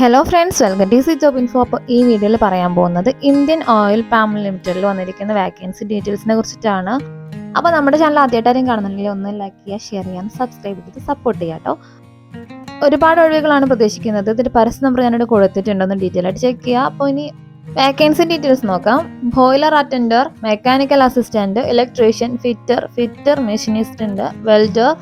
Hello friends welcome to C job info അപ്പോൾ ഈ വീഡിയോയിൽ പറയാൻ പോകുന്നത് ഇന്ത്യൻ ഓയിൽ പാം ലിമിറ്റഡിൽ വന്നിരിക്കുന്ന വാക്കൻസി ഡീറ്റെയിൽസിനെ കുറിച്ചിട്ടാണ്. അപ്പോൾ നമ്മുടെ ചാനൽ ആദ്യമായിട്ടാരും കാണുന്നുണ്ടെങ്കിൽ ഒന്ന് ലൈക്ക് ചെയ്യുക ഷെയർ ചെയ്യാൻ സബ്സ്ക്രൈബ് ചെയ്ത് സപ്പോർട്ട് ചെയ്യുക കേട്ടോ ഒരുപാട് ഒഴിവുകളാണ് പ്രതീക്ഷിക്കുന്നത്. ഇതിന്റെ പരസ്യ നമ്പർ ഞാനിവിടെ കൊടുത്തിട്ടുണ്ടെന്ന് ഡീറ്റെയിൽ ആയിട്ട് ചെക്ക് ചെയ്യുക. അപ്പോൾ ഇനി വാക്കൻസി ഡീറ്റെയിൽസ് നോക്കാം. Boiler attender mechanical assistant electrician fitter fitter machinist welder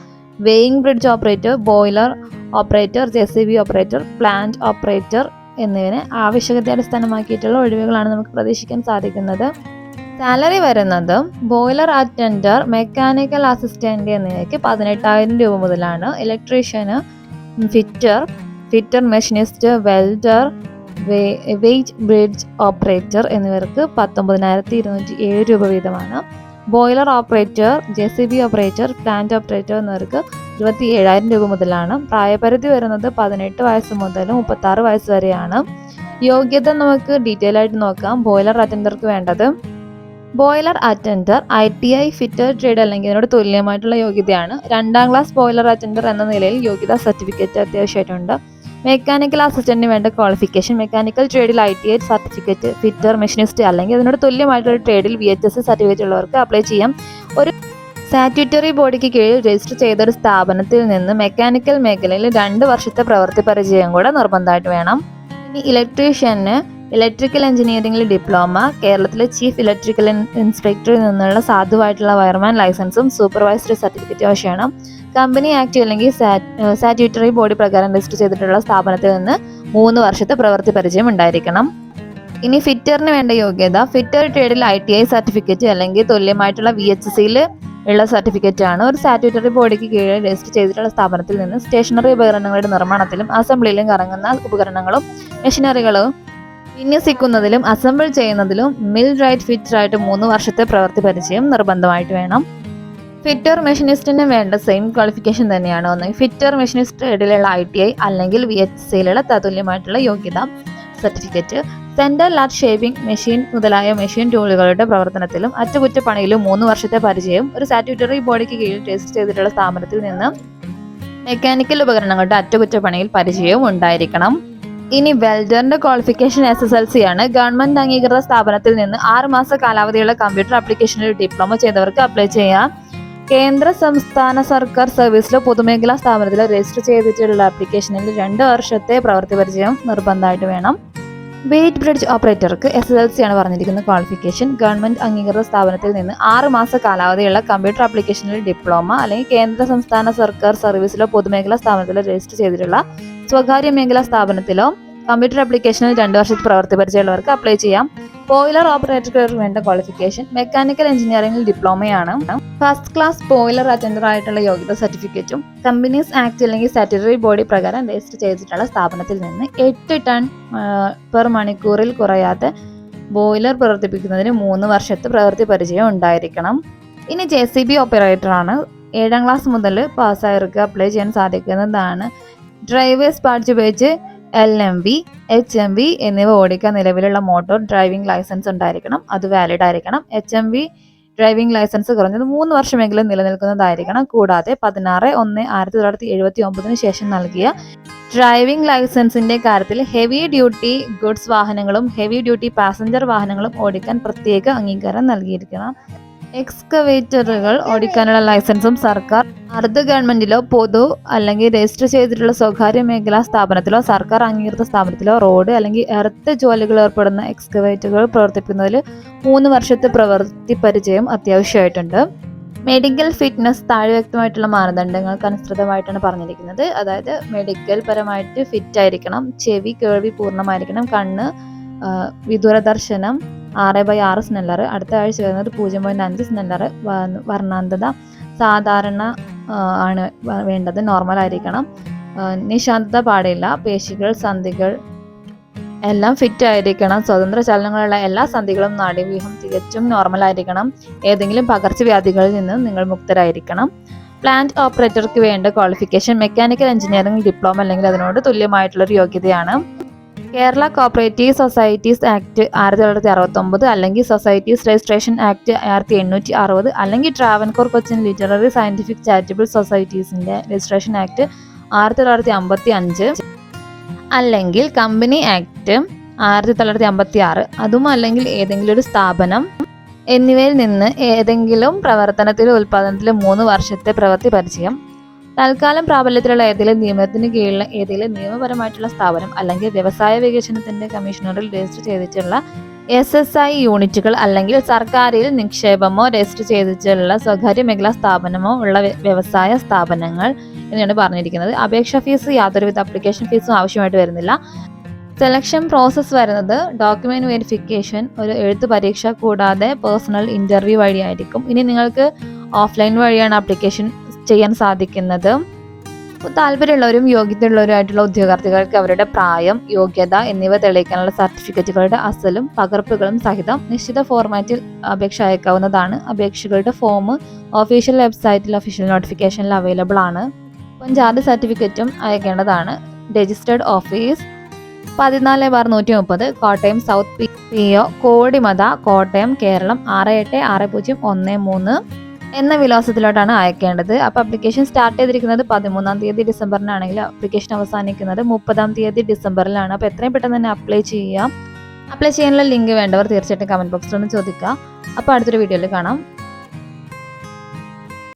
weighing bridge operator boiler operator J C B operator plant operator എന്നിവനെ ആവശ്യകത അടിസ്ഥാനമാക്കിയിട്ടുള്ള ഒഴിവുകളാണ് നമുക്ക് പ്രതീക്ഷിക്കാൻ സാധിക്കുന്നത്. സാലറി വരുന്നത് ബോയിലർ അറ്റൻഡർ മെക്കാനിക്കൽ അസിസ്റ്റന്റ് എന്നിവയ്ക്ക് പതിനെട്ടായിരം രൂപ മുതലാണ്. Electrician fitter fitter machinist welder weight bridge operator എന്നിവർക്ക് പത്തൊമ്പതിനായിരത്തി ഇരുന്നൂറ്റി ഏഴ് രൂപ വീതമാണ്. Boiler operator J C B operator plant operator എന്നിവർക്ക് ഇരുപത്തി ഏഴായിരം രൂപ മുതലാണ്. പ്രായപരിധി വരുന്നത് പതിനെട്ട് വയസ്സ് മുതൽ മുപ്പത്തി ആറ് വയസ്സ് വരെയാണ്. യോഗ്യത നമുക്ക് ഡീറ്റെയിൽ ആയിട്ട് നോക്കാം. ബോയിലർ അറ്റൻഡർക്ക് വേണ്ടത്. Boiler attender I T I fitter trade അല്ലെങ്കിൽ അതിനോട് തുല്യമായിട്ടുള്ള യോഗ്യതയാണ്. രണ്ടാം ക്ലാസ് ബോയിലർ അറ്റൻഡർ എന്ന നിലയിൽ യോഗ്യതാ സർട്ടിഫിക്കറ്റ് അത്യാവശ്യമായിട്ടുണ്ട്. മെക്കാനിക്കൽ അസിസ്റ്റന്റിന് വേണ്ട qualification mechanical ട്രേഡിൽ I T I certificate fitter machinist അല്ലെങ്കിൽ അതിനോട് തുല്യമായിട്ടുള്ള ട്രേഡിൽ വി എച്ച് എസ് സർട്ടിഫിക്കറ്റ് ഉള്ളവർക്ക് അപ്ലൈ ചെയ്യാം. ഒരു സാറ്റ്യൂട്ടറി ബോഡിക്ക് കീഴിൽ രജിസ്റ്റർ ചെയ്ത ഒരു സ്ഥാപനത്തിൽ നിന്ന് മെക്കാനിക്കൽ മേഖലയിൽ രണ്ട് വർഷത്തെ പ്രവൃത്തി പരിചയം കൂടെ നിർബന്ധമായിട്ട് വേണം. ഇനി ഇലക്ട്രീഷ്യന് ഇലക്ട്രിക്കൽ എഞ്ചിനീയറിംഗിൽ ഡിപ്ലോമ കേരളത്തിലെ ചീഫ് ഇലക്ട്രിക്കൽ ഇൻസ്പെക്ടറിൽ നിന്നുള്ള സാധുവായിട്ടുള്ള വയർമാൻ ലൈസൻസും സൂപ്പർവൈസറി സർട്ടിഫിക്കറ്റ് ആവശ്യമാണ്. കമ്പനി ആക്ട് അല്ലെങ്കിൽ സാറ്റ്യൂട്ടറി ബോഡി പ്രകാരം രജിസ്റ്റർ ചെയ്തിട്ടുള്ള സ്ഥാപനത്തിൽ നിന്ന് മൂന്ന് വർഷത്തെ പ്രവൃത്തി പരിചയം ഉണ്ടായിരിക്കണം. ഇനി ഫിറ്ററിന് വേണ്ട യോഗ്യത ഫിറ്റർ ട്രേഡിൽ ഐ ടി ഐ സർട്ടിഫിക്കറ്റ് അല്ലെങ്കിൽ തുല്യമായിട്ടുള്ള വി എച്ച് സിയിൽ ഉള്ള സർട്ടിഫിക്കറ്റ് ആണ്. ഒരു സാറ്റ്യൂട്ടറി ബോഡിക്ക് കീഴിൽ രജിസ്റ്റർ ചെയ്തിട്ടുള്ള സ്ഥാപനത്തിൽ നിന്ന് സ്റ്റേഷനറി ഉപകരണങ്ങളുടെ നിർമ്മാണത്തിലും അസംബ്ലിയിലും കറങ്ങുന്ന ഉപകരണങ്ങളും മെഷീനറികളും വിന്യസിക്കുന്നതിലും അസംബിൾ ചെയ്യുന്നതിലും മിൽ റൈറ്റ് ഫിറ്ററായിട്ട് മൂന്ന് വർഷത്തെ പ്രവൃത്തി പരിചയം നിർബന്ധമായിട്ട് വേണം. ഫിറ്റർ മെഷീനിസ്റ്റിന് വേണ്ട സെയിം ക്വാളിഫിക്കേഷൻ തന്നെയാണ് ഒന്ന്. ഫിറ്റർ മെഷീനിസ്റ്റ് ട്രേഡിലുള്ള ഐ ടി ഐ അല്ലെങ്കിൽ വി എച്ച് സിയിലുള്ള തതുല്യമായിട്ടുള്ള യോഗ്യത certificate. Centre lathe shaping machine മുതലായ മെഷീൻ ടൂളുകളുടെ പ്രവർത്തനത്തിലും അറ്റകുറ്റപ്പണിയിലും മൂന്ന് വർഷത്തെ പരിചയം ഒരു സാറ്റ്യൂട്ടറി ബോഡിക്ക് കീഴിൽ ടെസ്റ്റ് ചെയ്തിട്ടുള്ള സ്ഥാപനത്തിൽ നിന്ന് മെക്കാനിക്കൽ ഉപകരണങ്ങളുടെ അറ്റകുറ്റപ്പണിയിൽ പരിചയവും ഉണ്ടായിരിക്കണം. ഇനി വെൽഡറിന്റെ qualification S S L C ആണ്. ഗവൺമെന്റ് അംഗീകൃത സ്ഥാപനത്തിൽ നിന്ന് ആറ് മാസ കാലാവധിയുള്ള കമ്പ്യൂട്ടർ ആപ്ലിക്കേഷനിൽ ഡിപ്ലോമ ചെയ്തവർക്ക് അപ്ലൈ ചെയ്യാം. കേന്ദ്ര സംസ്ഥാന സർക്കാർ സർവീസിലോ പൊതുമേഖലാ സ്ഥാപനത്തിലോ രജിസ്റ്റർ ചെയ്തിട്ടുള്ള ആപ്ലിക്കേഷനിൽ രണ്ട് വർഷത്തെ പ്രവൃത്തി പരിചയം നിർബന്ധമായിട്ട് വേണം. വെയിറ്റ് ബ്രിഡ്ജ് ഓപ്പറേറ്റർക്ക് എസ് എസ് എൽ സി ആണ് പറഞ്ഞിരിക്കുന്ന ക്വാളിഫിക്കേഷൻ ഗവൺമെന്റ് അംഗീകൃത സ്ഥാപനത്തിൽ നിന്ന് ആറ് മാസ കാലാവധിയുള്ള കമ്പ്യൂട്ടർ ആപ്ലിക്കേഷനിൽ ഡിപ്ലോമ അല്ലെങ്കിൽ കേന്ദ്ര സംസ്ഥാന സർക്കാർ സർവീസിലോ പൊതുമേഖലാ സ്ഥാപനത്തിലോ രജിസ്റ്റർ ചെയ്തിട്ടുള്ള സ്വകാര്യ മേഖലാ സ്ഥാപനത്തിലോ കമ്പ്യൂട്ടർ ആപ്ലിക്കേഷനിൽ രണ്ട് വർഷത്തെ പ്രവൃത്തി പരിചയമുള്ളവർക്ക് അപ്ലൈ ചെയ്യാം. ബോയിലർ ഓപ്പറേറ്റർക്ക് വേണ്ട ക്വാളിഫിക്കേഷൻ മെക്കാനിക്കൽ എഞ്ചിനീയറിംഗിൽ ഡിപ്ലോമയാണ് ഫസ്റ്റ് ക്ലാസ് ബോയിലർ അറ്റൻഡർ ആയിട്ടുള്ള യോഗ്യത സർട്ടിഫിക്കറ്റും കമ്പനീസ് ആക്ട് അല്ലെങ്കിൽ സാറ്റിറ്ററി ബോഡി പ്രകാരം രജിസ്റ്റർ ചെയ്തിട്ടുള്ള സ്ഥാപനത്തിൽ നിന്ന് എട്ട് ടൺ പെർ മണിക്കൂറിൽ കുറയാതെ ബോയിലർ പ്രവർത്തിപ്പിക്കുന്നതിന് മൂന്ന് വർഷത്തെ പ്രവൃത്തി പരിചയം ഉണ്ടായിരിക്കണം. ഇനി ജെ സി ബി ഓപ്പറേറ്ററാണ് ഏഴാം ക്ലാസ് മുതൽ പാസ്സായവർക്ക് അപ്ലൈ ചെയ്യാൻ സാധിക്കുന്നതാണ് ഡ്രൈവേഴ്സ് പാർട്ട് ഉപയോഗിച്ച് L M V H M V എന്നിവ ഓടിക്കാൻ നിലവിലുള്ള മോട്ടോർ ഡ്രൈവിംഗ് ലൈസൻസ് ഉണ്ടായിരിക്കണം. അത് വാലിഡ് ആയിരിക്കണം. H M V driving licence കുറഞ്ഞത് മൂന്ന് വർഷമെങ്കിലും നിലനിൽക്കുന്നതായിരിക്കണം. കൂടാതെ പതിനാറ് ഒന്ന് ആയിരത്തി തൊള്ളായിരത്തി എഴുപത്തി ഒമ്പതിന് ശേഷം നൽകിയ ഡ്രൈവിംഗ് ലൈസൻസിന്റെ കാര്യത്തിൽ ഹെവി ഡ്യൂട്ടി ഗുഡ്സ് വാഹനങ്ങളും ഹെവി ഡ്യൂട്ടി പാസഞ്ചർ വാഹനങ്ങളും ഓടിക്കാൻ പ്രത്യേക അംഗീകാരം നൽകിയിരിക്കണം. എക്സ്കവേറ്ററുകൾ ഓടിക്കാനുള്ള ലൈസൻസും സർക്കാർ അർദ്ധ ഗവൺമെന്റിലോ പൊതു അല്ലെങ്കിൽ രജിസ്റ്റർ ചെയ്തിട്ടുള്ള സ്വകാര്യ മേഖലാ സ്ഥാപനത്തിലോ സർക്കാർ അംഗീകൃത സ്ഥാപനത്തിലോ റോഡ് അല്ലെങ്കിൽ എർത്ത് ജോലികൾ ഏർപ്പെടുന്ന എക്സ്കവേറ്ററുകൾ പ്രവർത്തിപ്പിക്കുന്നതിൽ മൂന്ന് വർഷത്തെ പ്രവൃത്തി പരിചയം അത്യാവശ്യമായിട്ടുണ്ട്. മെഡിക്കൽ ഫിറ്റ്നസ് താഴെ വ്യക്തമായിട്ടുള്ള മാനദണ്ഡങ്ങൾക്ക് അനുസൃതമായിട്ടാണ് പറഞ്ഞിരിക്കുന്നത്. അതായത് മെഡിക്കൽ പരമായിട്ട് ഫിറ്റ് ആയിരിക്കണം ചെവി കേൾവി പൂർണമായിരിക്കണം കണ്ണ് വിദൂരദർശനം ആറ് ബൈ ആറ് സ്നെല്ലർ അടുത്ത ആഴ്ച വരുന്നത് പൂജ്യം പോയിന്റ് അഞ്ച് സ്നെല്ലർ വർണാന്തത സാധാരണ ആണ് വേണ്ടത്. നോർമൽ ആയിരിക്കണം. നിശാന്തത പാടില്ല. പേശികൾ സന്ധികൾ എല്ലാം ഫിറ്റ് ആയിരിക്കണം. സ്വതന്ത്ര ചലനങ്ങളുള്ള എല്ലാ സന്ധികളും നാഡീവ്യൂഹം തികച്ചും നോർമൽ ആയിരിക്കണം. ഏതെങ്കിലും പകർച്ചവ്യാധികളിൽ നിന്ന് നിങ്ങൾ മുക്തരായിരിക്കണം. പ്ലാന്റ് ഓപ്പറേറ്റർക്ക് വേണ്ട ക്വാളിഫിക്കേഷൻ മെക്കാനിക്കൽ എഞ്ചിനീയറിംഗ് ഡിപ്ലോമ അല്ലെങ്കിൽ അതിനോട് തുല്യമായിട്ടുള്ളൊരു യോഗ്യതയാണ്. കേരള കോപ്പറേറ്റീവ് സൊസൈറ്റീസ് ആക്ട് ആയിരത്തി തൊള്ളായിരത്തി അറുപത്തൊമ്പത് അല്ലെങ്കിൽ സൊസൈറ്റീസ് രജിസ്ട്രേഷൻ ആക്ട് ആയിരത്തി എണ്ണൂറ്റി അറുപത് അല്ലെങ്കിൽ Travancore Cochin literary scientific charitable സൊസൈറ്റീസിന്റെ registration act ആയിരത്തി തൊള്ളായിരത്തി അമ്പത്തി അഞ്ച് അല്ലെങ്കിൽ കമ്പനി ആക്ട് ആയിരത്തി തൊള്ളായിരത്തി അമ്പത്തി ആറ് അതും അല്ലെങ്കിൽ ഏതെങ്കിലും ഒരു സ്ഥാപനം എന്നിവയിൽ നിന്ന് ഏതെങ്കിലും പ്രവർത്തനത്തിലോ ഉൽപ്പാദനത്തിലോ മൂന്ന് വർഷത്തെ പ്രവൃത്തി പരിചയം തൽക്കാലം പ്രാബല്യത്തിലുള്ള ഏതെങ്കിലും നിയമത്തിന് കീഴിലുള്ള ഏതെങ്കിലും നിയമപരമായിട്ടുള്ള സ്ഥാപനം അല്ലെങ്കിൽ വ്യവസായ വികസനത്തിന്റെ കമ്മീഷണറിൽ രജിസ്റ്റർ ചെയ്തിട്ടുള്ള എസ് എസ് ഐ യൂണിറ്റുകൾ അല്ലെങ്കിൽ സർക്കാരിൽ നിക്ഷേപമോ രജിസ്റ്റർ ചെയ്തിട്ടുള്ള സ്വകാര്യ മേഖലാ സ്ഥാപനമോ ഉള്ള വ്യവസായ സ്ഥാപനങ്ങൾ എന്നാണ് പറഞ്ഞിരിക്കുന്നത്. അപേക്ഷാ ഫീസ് യാതൊരുവിധ അപ്ലിക്കേഷൻ ഫീസും ആവശ്യമായിട്ട് വരുന്നില്ല. സെലക്ഷൻ പ്രോസസ്സ് വരുന്നത് ഡോക്യുമെന്റ് വെരിഫിക്കേഷൻ ഒരു എഴുത്ത് പരീക്ഷ കൂടാതെ പേഴ്സണൽ ഇന്റർവ്യൂ വഴിയായിരിക്കും. ഇനി നിങ്ങൾക്ക് ഓഫ്ലൈൻ വഴിയാണ് ആപ്ലിക്കേഷൻ ചെയ്യാൻ സാധിക്കുന്നത്. താല്പര്യമുള്ളവരും യോഗ്യതയുള്ളവരുമായിട്ടുള്ള ഉദ്യോഗാർത്ഥികൾക്ക് അവരുടെ പ്രായം യോഗ്യത എന്നിവ തെളിയിക്കാനുള്ള സർട്ടിഫിക്കറ്റുകളുടെ അസലും പകർപ്പുകളും സഹിതം നിശ്ചിത ഫോർമാറ്റിൽ അപേക്ഷ അയക്കാവുന്നതാണ്. അപേക്ഷകളുടെ ഫോം ഒഫീഷ്യൽ വെബ്സൈറ്റിൽ ഒഫീഷ്യൽ നോട്ടിഫിക്കേഷനിൽ അവൈലബിൾ ആണ്. ജാതി സർട്ടിഫിക്കറ്റും അയക്കേണ്ടതാണ്. രജിസ്റ്റേർഡ് ഓഫീസ് പതിനാല് ബാർ നൂറ്റി മുപ്പത് Kottayam south P O Kodimatha Kottayam Keralam ആറ് എട്ട് ആറ് പൂജ്യം ഒന്ന് മൂന്ന്. എന്ന വിലാസത്തിലോട്ടാണ് അയക്കേണ്ടത്. അപ്പോൾ അപ്ലിക്കേഷൻ സ്റ്റാർട്ട് ചെയ്തിരിക്കുന്നത് പതിമൂന്നാം തീയതി ഡിസംബറിനാണെങ്കിൽ അപ്ലിക്കേഷൻ അവസാനിക്കുന്നത് മുപ്പതാം തീയതി ഡിസംബറിലാണ്. അപ്പോൾ എത്രയും പെട്ടെന്ന് തന്നെ അപ്ലൈ ചെയ്യാം. അപ്ലൈ ചെയ്യാനുള്ള ലിങ്ക് വേണ്ടവർ തീർച്ചയായിട്ടും കമന്റ് ബോക്സിൽ ഒന്ന് ചോദിക്കുക. അപ്പോൾ അടുത്തൊരു വീഡിയോയിൽ കാണാം.